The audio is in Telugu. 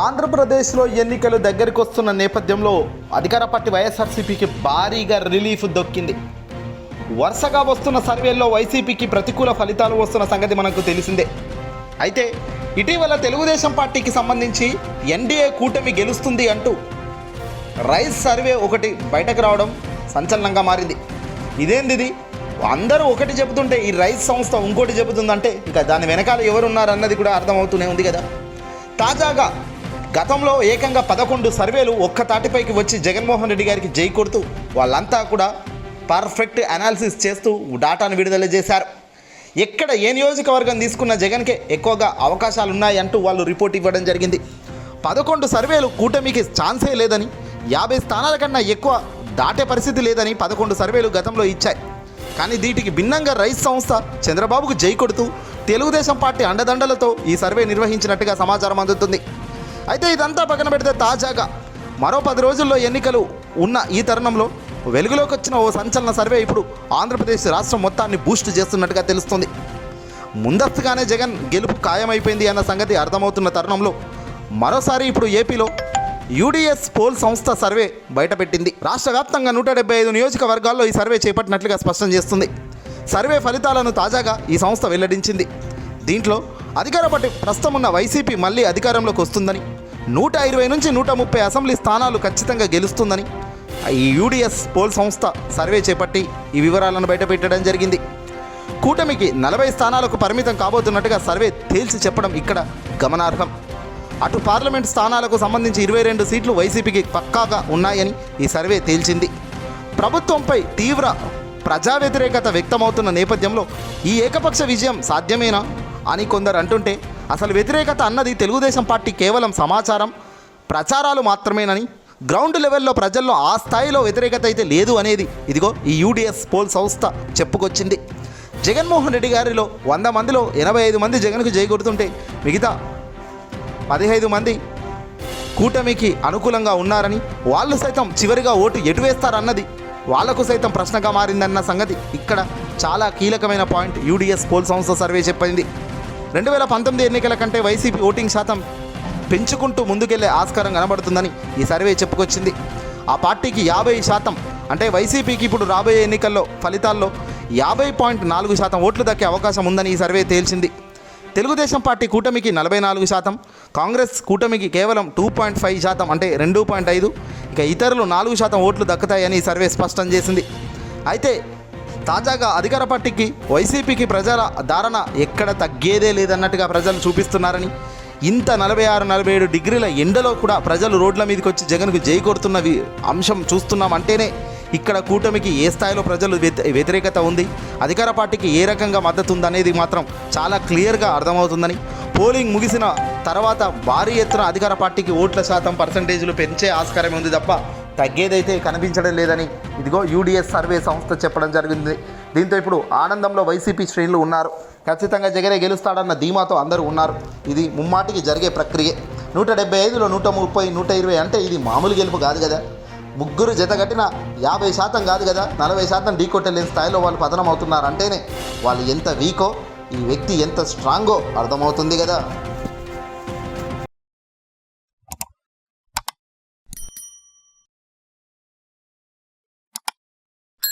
ఆంధ్రప్రదేశ్లో ఎన్నికలు దగ్గరికి వస్తున్న నేపథ్యంలో అధికార పార్టీ వైఎస్ఆర్సీపీకి భారీగా రిలీఫ్ దొక్కింది. వరుసగా వస్తున్న సర్వేల్లో వైసీపీకి ప్రతికూల ఫలితాలు వస్తున్న సంగతి మనకు తెలిసిందే. అయితే ఇటీవల తెలుగుదేశం పార్టీకి సంబంధించి ఎన్డీఏ కూటమి గెలుస్తుంది అంటూ రైస్ సర్వే ఒకటి బయటకు రావడం సంచలనంగా మారింది. ఇదేందిది? అందరూ ఒకటి చెబుతుంటే ఈ రైస్ సంస్థ ఇంకోటి చెబుతుందంటే ఇంకా దాని వెనకాల ఎవరున్నారన్నది కూడా అర్థమవుతూనే ఉంది కదా. తాజాగా గతంలో ఏకంగా పదకొండు సర్వేలు ఒక్క తాటిపైకి వచ్చి జగన్మోహన్ రెడ్డి గారికి జై కొడుతూ వాళ్ళంతా కూడా పర్ఫెక్ట్ అనాలిసిస్ చేస్తూ డాటాను విడుదల చేశారు. ఎక్కడ ఏ నియోజకవర్గం తీసుకున్న జగన్కే ఎక్కువగా అవకాశాలు ఉన్నాయంటూ వాళ్ళు రిపోర్ట్ ఇవ్వడం జరిగింది. పదకొండు సర్వేలు కూటమికి ఛాన్సే లేదని యాభై స్థానాల కన్నా ఎక్కువ దాటే పరిస్థితి లేదని పదకొండు సర్వేలు గతంలో ఇచ్చాయి. కానీ దీటికి భిన్నంగా రైస్ సంస్థ చంద్రబాబుకు జై కొడుతూ తెలుగుదేశం పార్టీ అండదండలతో ఈ సర్వే నిర్వహించినట్టుగా సమాచారం అందుతుంది. అయితే ఇదంతా పక్కన పెడితే తాజాగా మరో పది రోజుల్లో ఎన్నికలు ఉన్న ఈ తరుణంలో వెలుగులోకి వచ్చిన ఓ సంచలన సర్వే ఇప్పుడు ఆంధ్రప్రదేశ్ రాష్ట్రం మొత్తాన్ని బూస్ట్ చేస్తున్నట్టుగా తెలుస్తుంది. ముందస్తుగానే జగన్ గెలుపు ఖాయమైపోయింది అన్న సంగతి అర్థమవుతున్న తరుణంలో మరోసారి ఇప్పుడు ఏపీలో యూడిఎస్ పోల్ సంస్థ సర్వే బయటపెట్టింది. రాష్ట్ర వ్యాప్తంగా నూట డెబ్బై ఐదు నియోజకవర్గాల్లో ఈ సర్వే చేపట్టినట్లుగా స్పష్టం చేస్తుంది. సర్వే ఫలితాలను తాజాగా ఈ సంస్థ వెల్లడించింది. దీంట్లో అధికార ప్రస్తుతం ఉన్న వైసీపీ మళ్ళీ అధికారంలోకి వస్తుందని నూట ఇరవై నుంచి నూట ముప్పై అసెంబ్లీ స్థానాలు ఖచ్చితంగా గెలుస్తుందని ఈ యూడిఎస్ పోల్ సంస్థ సర్వే చేపట్టి ఈ వివరాలను బయటపెట్టడం జరిగింది. కూటమికి నలభై స్థానాలకు పరిమితం కాబోతున్నట్టుగా సర్వే తేల్చి చెప్పడం ఇక్కడ గమనార్హం. అటు పార్లమెంట్ స్థానాలకు సంబంధించి ఇరవై రెండు సీట్లు వైసీపీకి పక్కాగా ఉన్నాయని ఈ సర్వే తేల్చింది. ప్రభుత్వంపై తీవ్ర ప్రజా వ్యతిరేకత వ్యక్తమవుతున్న నేపథ్యంలో ఈ ఏకపక్ష విజయం సాధ్యమేనా అని కొందరు అంటుంటే అసలు వ్యతిరేకత అన్నది తెలుగుదేశం పార్టీ కేవలం సమాచారం ప్రచారాలు మాత్రమేనని గ్రౌండ్ లెవెల్లో ప్రజల్లో ఆ స్థాయిలో వ్యతిరేకత అయితే లేదు అనేది ఇదిగో ఈ యూడిఎస్ పోల్ సంస్థ చెప్పుకొచ్చింది. జగన్మోహన్ రెడ్డి గారిలో వంద మందిలో ఎనభై ఐదు మంది జగన్కు చేకూరుతుంటే మిగతా పదిహైదు మంది కూటమికి అనుకూలంగా ఉన్నారని వాళ్ళు సైతం చివరిగా ఓటు ఎటు వేస్తారన్నది వాళ్ళకు సైతం ప్రశ్నగా మారిందన్న సంగతి ఇక్కడ చాలా కీలకమైన పాయింట్ యూడిఎస్ పోల్ సంస్థ సర్వే చెప్పింది. రెండు వేల పంతొమ్మిది ఎన్నికల కంటే వైసీపీ ఓటింగ్ శాతం పెంచుకుంటూ ముందుకెళ్ళే ఆస్కారం కనబడుతుందని ఈ సర్వే చెప్పుకొచ్చింది. ఆ పార్టీకి యాభై శాతం అంటే వైసీపీకి ఇప్పుడు రాబోయే ఎన్నికల్లో ఫలితాల్లో యాభై పాయింట్ నాలుగు శాతం ఓట్లు దక్కే అవకాశం ఉందని ఈ సర్వే తేల్చింది. తెలుగుదేశం పార్టీ కూటమికి నలభై నాలుగు శాతం కాంగ్రెస్ కూటమికి కేవలం టూ పాయింట్ ఫైవ్ శాతం అంటే రెండు పాయింట్ ఐదు ఇక ఇతరులు నాలుగు శాతం ఓట్లు దక్కుతాయని ఈ సర్వే స్పష్టం చేసింది. అయితే తాజాగా అధికార పార్టీకి వైసీపీకి ప్రజల ధారణ ఎక్కడ తగ్గేదే లేదన్నట్టుగా ప్రజలు చూపిస్తున్నారని ఇంత నలభై ఆరు నలభై ఏడు డిగ్రీల ఎండలో కూడా ప్రజలు రోడ్ల మీదకి వచ్చి జగన్కు జై కొడుతున్న అంశం చూస్తున్నాం అంటేనే ఇక్కడ కూటమికి ఏ స్థాయిలో ప్రజలు వ్యతి- వ్యతిరేకత ఉంది అధికార పార్టీకి ఏ రకంగా మద్దతు ఉందనేది మాత్రం చాలా క్లియర్గా అర్థమవుతుందని పోలింగ్ ముగిసిన తర్వాత భారీ ఎత్తున అధికార పార్టీకి ఓట్ల శాతం పర్సంటేజ్లు పెంచే ఆస్కారం ఉంది తప్ప తగ్గేదైతే కనిపించడం లేదని ఇదిగో యూడిఎస్ సర్వే సంస్థ చెప్పడం జరిగింది. దీంతో ఇప్పుడు ఆనందంలో వైసీపీ శ్రేణులు ఉన్నారు. ఖచ్చితంగా జగనే గెలుస్తాడన్న ధీమాతో అందరూ ఉన్నారు. ఇది ముమ్మాటికి జరిగే ప్రక్రియ. నూట డెబ్బై ఐదులో నూట ముప్పై నూట ఇరవై అంటే ఇది మామూలు గెలుపు కాదు కదా. ముగ్గురు జతగట్టిన యాభై శాతం కాదు కదా. నలభై శాతం ఢీకొట్టలేని స్థాయిలో వాళ్ళు పతనం అవుతున్నారు అంటేనే వాళ్ళు ఎంత వీకో ఈ వ్యక్తి ఎంత స్ట్రాంగో అర్థమవుతుంది కదా.